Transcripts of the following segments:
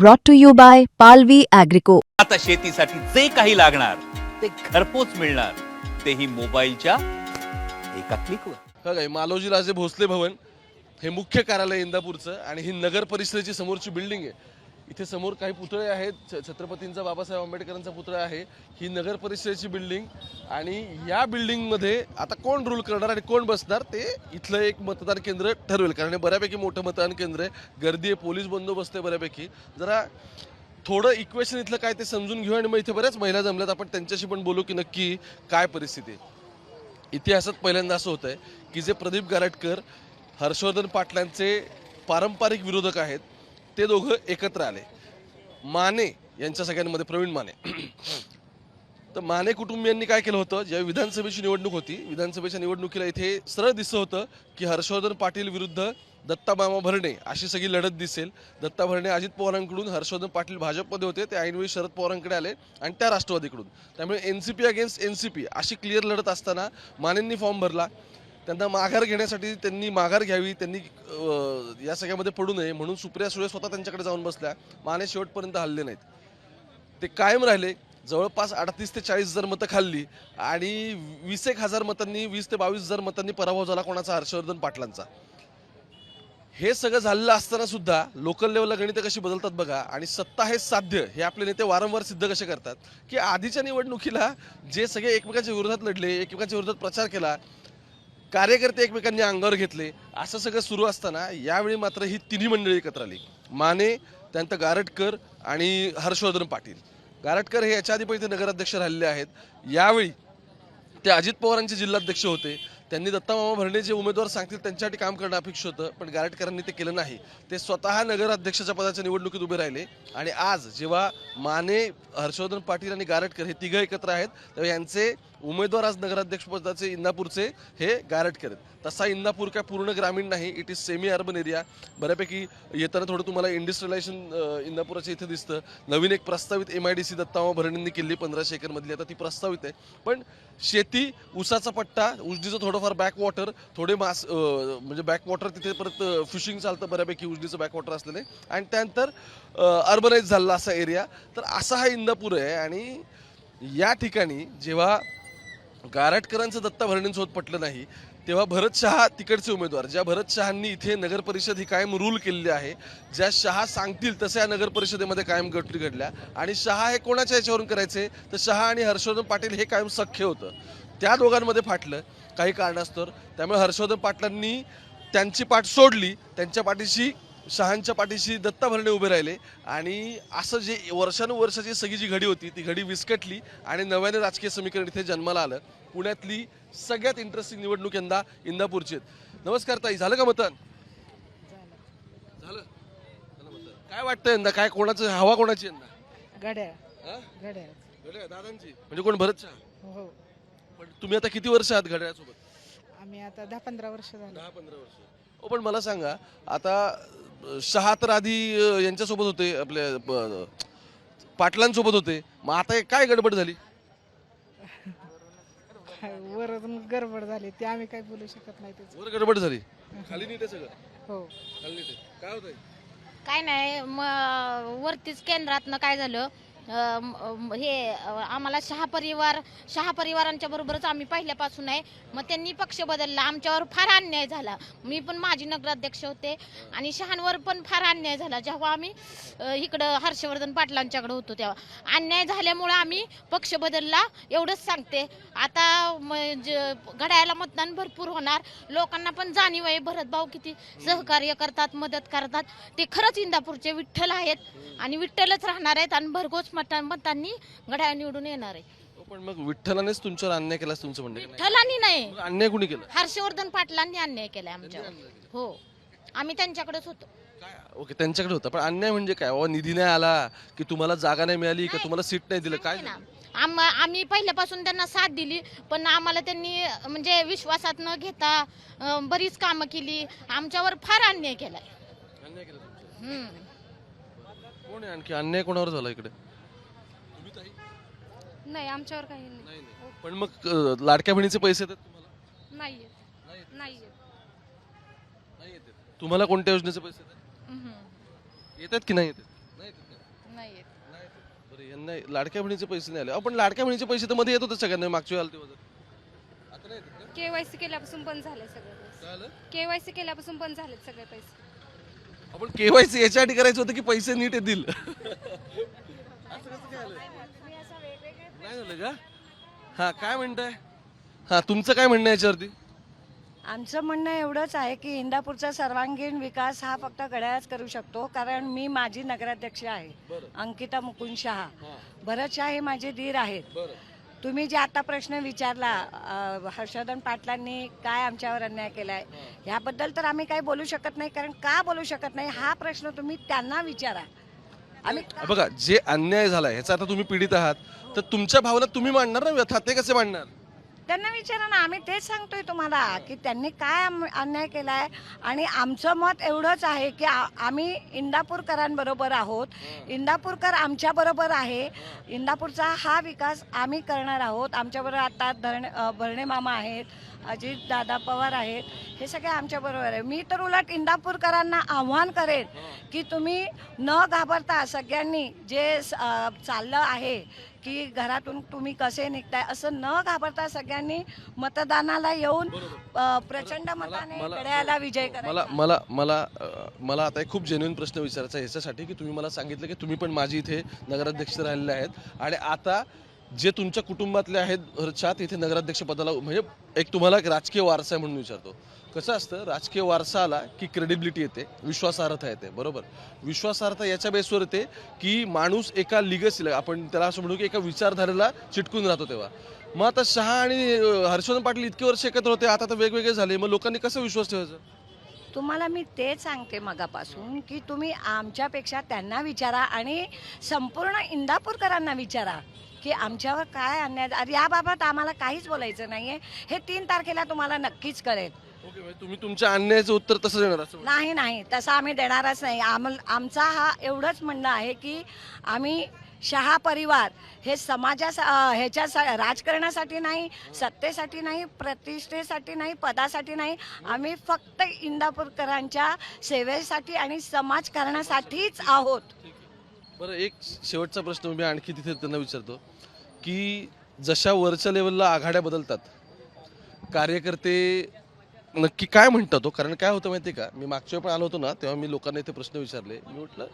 brought to you by Palvi Agrico. आता शेतीसाठी जे काही लागणार ते घरपोच मिळणार. तेही मोबाईलच्या एका क्लिकवर हा काय मालोजी राजे भोसले भवन हे मुख्य कार्यालय इंदापूरचं आणि ही नगर परिषदेची समोरची बिल्डिंग आहे. इथे समोर काही पुतळे आहेत. छ- छत्रपतींचा बाबासाहेब आंबेडकरांचा पुतळा आहे. ही नगर परिषदेची बिल्डिंग आणि या बिल्डिंगमध्ये आता कोण रूल करणार आणि कोण बसणार ते इथलं एक मतदान केंद्र ठरवेल. कारण हे बऱ्यापैकी मोठं मतदान केंद्र आहे. गर्दी आहे पोलीस बंदोबस्त आहे बऱ्यापैकी. जरा थोडं इक्वेशन इथलं काय ते समजून घेऊ आणि मग इथे बऱ्याच महिला जमल्यात. आपण त्यांच्याशी पण बोलू की नक्की काय परिस्थिती इतिहासात पहिल्यांदा असं होतं आहे की जे प्रदीप गारटकर हर्षवर्धन पाटलांचे पारंपरिक विरोधक आहेत ते दोघं एकत्र आले. माने यांच्या सगळ्यांमध्ये प्रवीण माने. तर माने कुटुंबियांनी काय केलं होतं? जेव्हा विधानसभेची निवडणूक होती विधानसभेच्या निवडणुकीला इथे सरळ दिसलं होतं की हर्षवर्धन पाटील विरुद्ध दत्ता मामा भरणे अशी सगळी लढत दिसेल. दत्ता भरणे अजित पवारांकडून हर्षवर्धन पाटील भाजपमध्ये होते ते ऐनवेळी शरद पवारांकडे आले आणि त्या राष्ट्रवादीकडून. त्यामुळे N C P against N C P अशी क्लिअर लढत असताना मानेंनी फॉर्म भरला. त्यांना माघार घेण्यासाठी त्यांनी माघार घ्यावी त्यांनी या सगळ्यामध्ये पडू नये म्हणून सुप्रिया सुळे स्वतः त्यांच्याकडे जाऊन बसल्या. माने शेवटपर्यंत हल्ले नाहीत. ते कायम राहिले. जवळपास अडतीस ते चाळीस हजार मतं खाल्ली आणि वीस एक हजार मतांनी वीस ते बावीस हजार मतांनी पराभव झाला कोणाचा? हर्षवर्धन पाटलांचा. हे सगळं झालेलं असताना सुद्धा लोकल लेवलला गणितं कशी बदलतात बघा. आणि सत्ता हे साध्य हे आपले नेते वारंवार सिद्ध कसे करतात? की आधीच्या निवडणुकीला जे सगळे एकमेकांच्या विरोधात लढले एकमेकांच्या विरोधात प्रचार केला कार्यकर्ते एकमेकांनी अंगावर घेतले. असं सगळं सुरू असताना यावेळी मात्र ही तिन्ही मंडळी एकत्र आली. माने त्यानंतर गारटकर आणि हर्षवर्धन पाटील. गारटकर हे याच्या आधी पण इथे नगराध्यक्ष राहिलेले आहेत. यावेळी ते अजित पवारांचे जिल्हाध्यक्ष होते. त्यांनी दत्तामामा भरणे जे उमेदवार सांगतील त्यांच्यासाठी काम करणं अपेक्षित होतं पण गारटकरांनी ते केलं नाही. ते स्वतः नगराध्यक्षाच्या पदाच्या निवडणुकीत उभे राहिले. आणि आज जेव्हा माने हर्षवर्धन पाटील आणि गारटकर हे तिघं एकत्र आहेत तेव्हा यांचे उमेदवार आज नगराध्यक्षपदाचे इंदापूरचे हे गारटकर आहेत तसा इंदापूर काय पूर्ण ग्रामीण नाही it is semi urban area बऱ्यापैकी येताना थोडं तुम्हाला इंडस्ट्रियलायझेशन इंदापुराच्या इथे दिसतं. नवीन एक प्रस्तावित एम आय डी सी दत्तामा भरणींनी केली पंधराशे एकरमधली. आता ती प्रस्तावित आहे. पण शेती उसाचा पट्टा उजनीचं थोडंफार बॅकवॉटर थोडे मास म्हणजे बॅकवॉटर तिथे परत फिशिंग चालतं बऱ्यापैकी उजनीचं बॅकवॉटर असलेले. आणि त्यानंतर अर्बनाईज झालेला असा एरिया तर असा हा इंदापूर आहे. आणि या ठिकाणी जेव्हा गारटकरांचं दत्ता भरणींसोबत पटलं नाही तेव्हा भरत शहा तिकडचे उमेदवार ज्या भरत शहांनी इथे नगर परिषद ही कायम रूल केलेली आहे ज्या शहा सांगतील तसं या नगर परिषदेमध्ये कायम गोष्टी घडल्या. आणि शहा हे कोणाच्या याच्यावरून करायचे? तर शहा आणि हर्षवर्धन पाटील हे कायम सख्य होतं. त्या दोघांमध्ये फाटलं काही कारणास्तव. त्यामुळे हर्षवर्धन पाटलांनी त्यांची पाठ सोडली त्यांच्या पाठीशी शहांच्या पाठीशी दत्ता भरणे उभे राहिले. आणि असं जे वर्षानुवर्षाची सगळी जी घडी होती ती घडी विस्कटली आणि नव्याने राजकीय समीकरण इथे जन्माला आलं. पुण्यातली सगळ्यात इंटरेस्टिंग निवडणूक यंदा इंदापूरची आहेत. नमस्कार ताई झालं का मतदान? झालं. काय वाटतं यंदा? काय कोणाचं हवा कोणाची यंदा? गड्या हा? गड्या घड्याळ, दादांची. म्हणजे कोण भरत हो. पण तुम्ही आता किती वर्ष आहात घड्याळासोबत? आम्ही आता दहा पंधरा वर्ष झाली. दहा पंधरा वर्ष. हो पण मला सांगा आता शहा तर आधी यांच्यासोबत होते आपल्या पाटलांसोबत होते मग आता हे काय गडबड झाली? वरून गडबड झाली ते आम्ही काही बोलू शकत नाही वर गडबड झाली? खाली नीट आहे सगळं? हो. खाली नीट आहे. काय होतंय? काय नाही म वरतीच केंद्रातनं काय झालं हे आम्हाला शहा परिवार शहा परिवारांच्या बरोबरच आम्ही पहिल्यापासून आहे. मग त्यांनी पक्ष बदलला आमच्यावर फार अन्याय झाला. मी पण माजी नगराध्यक्ष होते आणि शहांवर पण फार अन्याय झाला. जेव्हा आम्ही इकडं हर्षवर्धन पाटलांच्याकडे होतो तेव्हा. अन्याय झाल्यामुळं आम्ही पक्ष बदलला एवढंच सांगते. आता घड्याळाला मतदान भरपूर होणार. लोकांना पण जाणीव आहे भरत भाऊ किती सहकार्य करतात मदत करतात. ते खरंच इंदापूरचे विठ्ठल आहेत आणि विठ्ठलच राहणार आहेत आणि भरघोस मता मतांनी घड्याळ निवडून येणार आहे. हो, पण मग विठ्ठलानेच तुमच्यावर अन्याय केला तुमचं म्हणणं? विठ्ठलांनी नाही. अन्याय कुणी केला? हर्षवर्धन पाटलांनी अन्याय केलाय आमच्यावर. हो. आम्ही त्यांच्याकडेच होतो. ओके त्यांच्याकडे होता. पण अन्याय म्हणजे काय? निधी नाही आला की तुम्हाला जागा नाही मिळाली का तुम्हाला सीट नाही दिलं. काय आम आम्ही पहिल्यापासून त्यांना साथ दिली पण आम्हाला त्यांनी म्हणजे विश्वासात न घेता बरीच कामं केली आमच्यावर फार अन्याय केलाय अन्याय केला तुमच्यावर. हम्म. कोण आहे आणखी अन्याय कोणावर झाला इकडे नाही आमच्यावर काही नाही पण मग अ, लाडक्या बहिणीचे पैसे येतात तुम्हाला नाही येत. नाही येत. नाही येत. नाही येतात तुम्हाला कोणत्या योजनेचे पैसे येतात. येतात की नाही येतात नाही येतात का? नाही लाडक्या बहिणीचे पैसे नाही आले. आपण लाडक्या बहिणीचे पैसे तर मध्ये येत होते सगळ्यांना मागच्या वेळेला तेव्हा तर. आता नाही येत का? केवायसी केल्यापासून बंद झाले सगळे पैसे. काय आलं? केवायसी केल्यापासून बंद झाले सगळे पैसे. आपण केवायसी याच्यासाठी करायचं होतं की पैसे नीट येतील. नाही झालं का? हा काय म्हणताय? हा तुमचं काय म्हणणं आहे याच्यावरती? आमचं म्हणणं एवढंच आहे की इंदापूरचा सर्वांगीण विकास हा फक्त घड्याळच करू शकतो कारण मी माझी नगराध्यक्ष आहे अंकिता मुकुंद शहा. हा. भरत शाह हे माझे धीर आहेत. तुम्ही जे आता प्रश्न विचारला हर्षवर्धन पाटलांनी काय आमच्यावर अन्याय केलाय ह्याबद्दल तर आम्ही काही बोलू शकत नाही कारण का बोलू शकत नाही हा प्रश्न तुम्ही त्यांना विचारा. आम्ही बघा जे अन्याय झालाय ह्याचा आता तुम्ही पीडित आहात तर तुमच्या भावना तुम्ही मांडणार ना व्यथा? ते कसे मांडणार? त्यांना विचारा ना आम्ही तेच सांगतोय तुम्हाला की त्यांनी काय अन्याय केलाय आणि आमचं मत एवढंच आहे की आ- आम्ही इंदापूरकरांबरोबर आहोत. इंदापूरकर आमच्या बरोबर आहे इंदापूरचा हा विकास आम्ही करणार आहोत. आमच्याबरोबर आता धरणे भरणे मामा आहेत अजित दादा पवार आहेत हे सगळे आमच्या बरोबर आहे. मी तर उलट इंदापूरकरांना आव्हान करेन की तुम्ही न घाबरता सगळ्यांनी जे चाललं आहे की घरातून तुम्ही कसे निघताय असं न घाबरता सगळ्यांनी मतदानाला येऊन प्रचंड मताने मला- घड्याळाला विजय मला करायचा. मला मला अ, मला आता एक खूप जेन्युइन प्रश्न विचारायचा आहे. याच्यासाठी की तुम्ही मला सांगितलं की तुम्ही पण माझी इथे नगराध्यक्ष राहिलेले आहेत. आणि आता जे तुमच्या कुटुंबातले आहेत घरच्यात इथे नगराध्यक्ष पदाला म्हणजे एक तुम्हाला एक राजकीय वारसा आहे म्हणून विचारतो. कसं असतं राजकीय वारसा आला की क्रेडिबिलिटी येते विश्वासार्हता येते बरोबर? विश्वासार्हता याच्या बेसवर येते की माणूस एका लिगसीला आपण त्याला असं म्हणू की एका विचारधारेला चिटकून राहतो तेव्हा. मग आता शहा आणि हर्षवर्धन पाटील इतके वर्ष एकत्र होते आता तर वेगवेगळे झाले मग लोकांनी कसं विश्वास ठेवायचा? तुम्हाला मी तेच सांगते मगापासून की तुम्ही आमच्यापेक्षा त्यांना विचारा आणि संपूर्ण इंदापूरकरांना विचारा. की आमच्यावर काय अन्याय अरे याबाबत आम्हाला काहीच बोलायचं नाहीये. हे तीन तारखेला तुम्हाला नक्कीच कळेल. ओके म्हणजे तुम्ही तुमच्या अन्यायाचं उत्तर तसं देणार असं. नाही नाही तसं आम्ही देणारच नाही. आम आमचा हा एवढंच म्हणणं आहे की आम्ही शहा परिवार हे समाजा ह्याच्या सा- राजकारणासाठी नाही सत्तेसाठी नाही प्रतिष्ठेसाठी नाही पदासाठी नाही. आम्ही फक्त इंदापूरकरांच्या सेवेसाठी आणि समाजकारणासाठीच आहोत. बरं एक शेवटचा प्रश्न मी आणखी तिथे त्यांना विचारतो की जशा वरच्या लेवलला आघाड्या बदलतात कार्यकर्ते नक्की काय म्हणतात तो कारण काय होतं माहिती आहे का? मी मागच्या वेळी पण आलो होतो ना तेव्हा मी लोकांना इथे प्रश्न विचारले. मी म्हटलं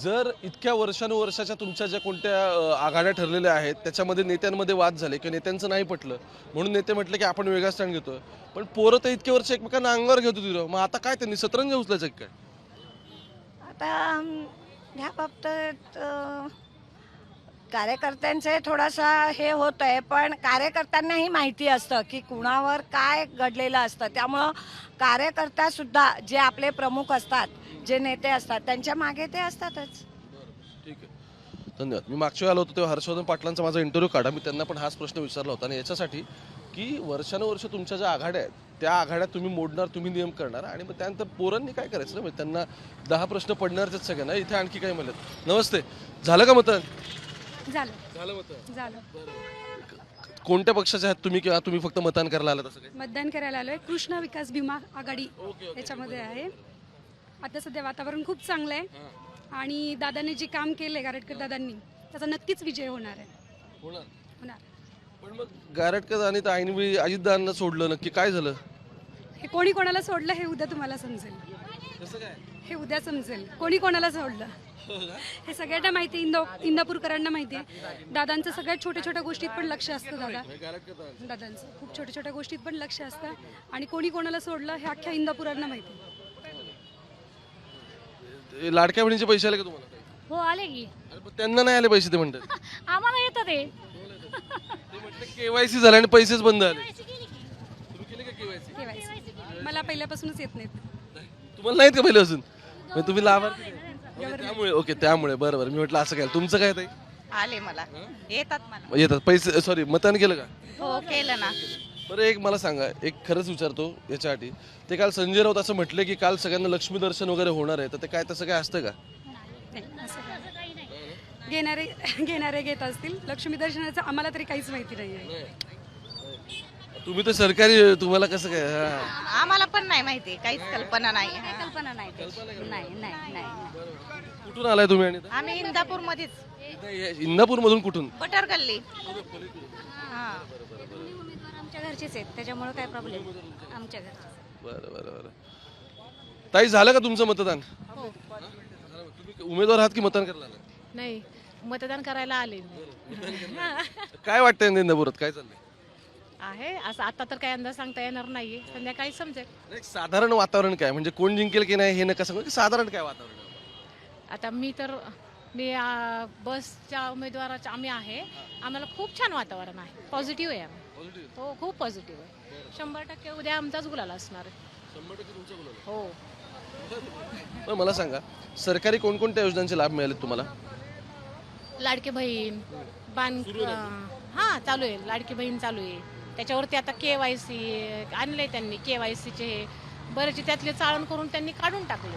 जर इतक्या वर्षानुवर्षाच्या तुमच्या ज्या कोणत्या आघाड्या ठरलेल्या आहेत त्याच्यामध्ये नेत्यांमध्ये वाद झाले किंवा नेत्यांचं नाही पटलं म्हणून नेते म्हटले की आपण वेगळा स्टँड घेतो पण पोरं तर इतके वर्ष एकमेकांना अंगावर घेत होती मग आता काय त्यांनी? सतरंज उचलायचं काय? आता ह्या बाबतीत कार्यकर्त्यांचे थोडासा हे होत आहे पण कार्यकर्त्यांनाही माहिती असतं की कुणावर काय घडलेलं असतं. त्यामुळं कार्यकर्त्यासुद्धा जे आपले प्रमुख असतात जे नेते असतात त्यांच्या मागे ते असतातच. ठीक आहे. धन्यवाद. मी मागच्या वेळी आलो होतो तेव्हा हर्षवर्धन पाटलांचा माझा इंटरव्ह्यू काढा. मी त्यांना पण हाच प्रश्न विचारला होता. आणि याच्यासाठी की वर्षानुवर्ष तुमच्या ज्या आघाड्या आहेत त्या आघाड्यात तुम्ही मोडणार तुम्ही नियम करणार आणि मग त्यानंतर पोरांनी काय करायचं ना म्हणजे त्यांना दहा प्रश्न पडणारच सगळ्यांना. इथे आणखी काय म्हणत नमस्ते. झालं का मतदान? झालं. झालं मतदान. झालं. कोणत्या पक्षाचे आहात तुम्ही किंवा तुम्ही फक्त मतदान करायला आलात असं काही? मतदान करायला आलोय. कृष्ण विकास भीमा आघाडी याच्यामध्ये आहे. आता सध्या वातावरण खूप चांगलं आहे. आणि दादांनी जे काम केलंय गारटकर दादांनी त्याचा नक्कीच विजय होणार आहे. होणार. होणार. पण मग गारटकर आणि तर आईने अजितदारांना सोडलं नक्की. काय झालं? हे कोणी कोणाला सोडलं हे उद्या तुम्हाला समजेल. कसं काय? हे उद्या समजेल. कोणी कोणाला सोडलं? हे सगळ्यांना माहिती आहे, इंदा इंदापूरकरांना माहिती आहे. दादांचं सगळ्यात छोट्या छोट्या गोष्टीत पण लक्ष असतं दादा. दादांचं खूप छोट्या छोट्या गोष्टीत पण लक्ष असतं. आणि कोणी कोणाला सोडलं हे अख्ख्या इंदापुरांना माहिती आहे. ते लाडक्या बहिणीचे पैसे आले का तुम्हाला? हो आले की. अरे पण त्यांना नाही आले पैसे ते म्हणतात. आम्हाला येतं ते. ते म्हटलं केवायसी झालं आणि पैसेच बंद आले तुम्ही केले का केवायसी? KYC. मला पहिल्यापासूनच येत नाहीत. तुम्हाला नाहीत का पहिले अजून? मग तुम्ही लाभार्थी ओके, त्यामुळे ओके त्यामुळे बरं बरं मी म्हटलं असं काय तुमचं काय ताई? आले मला. येतात मला. येतात. पैसे सॉरी मतदान केलं का? हो केलं ना. बरं एक मला सांगा एक खरंच विचारतो याच्यासाठी. ते काल संजय राऊत असं म्हटलं की काल सगळ्यांना लक्ष्मी दर्शन वगैरे होणार आहे तर ते काय तसं काय असतं का? नाही, असं. घेणारे घेणारे घेत असतील. लक्ष्मी दर्शनाचं आम्हाला तरी काहीच माहिती नाही. आहे तुम्ही तर सरकारी तुम्हाला कसं काय हा. आम्हाला पण नाही माहिती काहीच कल्पना नाही. हा. कल्पना नाही. त्याची. नाही नाही. कुठून आलाय तुम्ही आणि आम्ही इंदापूर मध्येच इंदापूर मधून कुठून? बटर गल्ली आमच्या घरचेच आहेत त्याच्यामुळे काय प्रॉब्लेम आमच्या घरचे बरं बरं बरं. ताई झालं का तुमचं मतदान? तुम्ही उमेदवार आहात की मतदान करायला? नाही मतदान करायला आले काय वाटतंय इंदापुरात काय चाललंय? आहे असं आता तर काही अंदाज सांगता येणार नाहीये. संध्याकाळी समजेल नाही, साधारण वातावरण काय? म्हणजे कोण जिंकेल की नाही हे नका सांगू. की साधारण काय वातावरण आहे? आता मी तर मी आ, बसच्या उमेदवाराच्या आम्ही आहे. आम्हाला खूप छान वातावरण आहे. पॉझिटिव्ह आहे आम्ही. हो खूप पॉझिटिव्ह आहे. शंभर टक्के उद्या आमचाच गुलाल असणार आहे. हो. पण मला सांगा सरकारी कोणकोणत्या योजनांचे लाभ मिळाले तुम्हाला? लाडकी बहीण बांध हां चालू आहे. लाडकी बहीण चालू आहे. त्याच्यावरती आता के वाय सी आणले त्यांनी के वाय सीचे बरेचसे त्यातले चाळण करून त्यांनी काढून टाकले.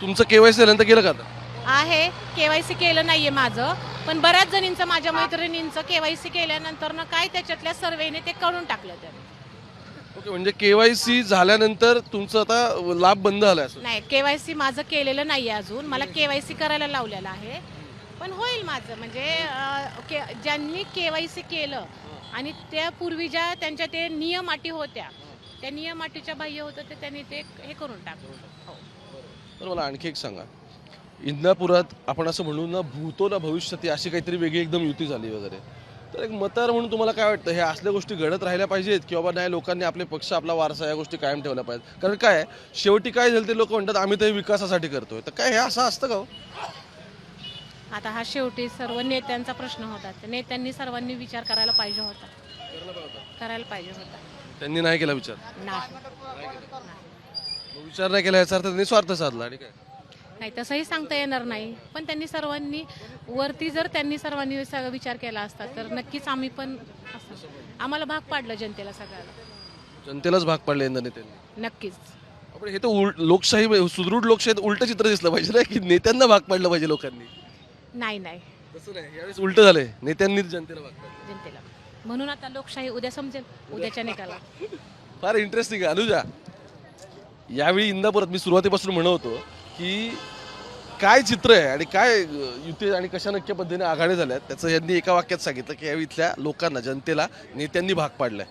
तुमचं केवायसी झाल्यानंतर गेलं का आता? आहे. केवायसी केलं नाहीये माझं. पण बऱ्याच जणींचं माझ्या मैत्रिणींचं केवायसी केल्यानंतर ना काय त्याच्यातल्या सर्वेने ते काढून टाकलं त्यांनी. ओके म्हणजे केवायसी झाल्यानंतर तुमचं आता लाभ बंद झालाय असं. नाही केवायसी माझं केलेलं नाहीये अजून. मला केवायसी करायला लावलेलं आहे. पण होईल माझं. म्हणजे अं, के- ज्यांनी केवायसी केलं आणि त्या पूर्वी ज्या त्यांच्या ते नियम अटी होत्या त्या नियम अटीच्या बाह्य होतं ते त्यांनी ते हे करून टाकलं. हो. तर मला आणखी एक सांगा. इंदापुरात आपण असं म्हणू ना भूतो ना भविष्यात अशी काहीतरी वेगळी एकदम युती झाली वगैरे. तर एक मतदार म्हणून तुम्हाला काय वाटतं? हे असल्या गोष्टी घडत राहिल्या पाहिजेत की बाबा नाही लोकांनी आपले पक्ष आपला वारसा या गोष्टी कायम ठेवल्या पाहिजेत? कारण काय? आहे, शेवटी काय झालं ते लोक म्हणतात आम्ही तर हे विकासासाठी करतोय. तर काय हे असं असतं का हो? आता हा शेवटी सर्व नेत्यांचा प्रश्न होता. तर नेत्यांनी सर्वांनी विचार करायला पाहिजे होता. करायला पाहिजे होता. त्यांनी नाही केला विचार? नाही. मग विचार नाही केला याचा अर्थ त्यांनी स्वार्थ साधला आणि काय? नाही तसंही सांगता येणार नाही. पण त्यांनी सर्वांनी वरती जर त्यांनी सर्वांनी सगळा विचार केला असता तर नक्कीच आम्ही पण असं आम्हाला भाग पाडलं जनतेला सगळ्याला. जनतेलाच भाग पाडले यंदा नेत्यांनी. नक्कीच. आपण हे तर उल- लोकशाही सुदृढ लोकशाहीत उलट चित्र दिसलं पाहिजे ना की नेत्यांना भाग पाडलं पाहिजे लोकांनी. नाही नाही. तसं नाही. यावेळेस उलट झालंय. नेत्यांनीच जनतेला म्हणून आता लोकशाही उद्या समजेल. उद्याच्या निकाला फार इंटरेस्टिंग आहे. अनुजा यावेळी इंदापुरात मी सुरुवातीपासून म्हणत होतो की काय चित्र आहे आणि काय अं, युती आणि कशा नक्की पद्धतीने आघाडी झाल्यात त्याचं यांनी एका वाक्यात सांगितलं की या इथल्या लोकांना जनतेला नेत्यांनी भाग पाडलाय.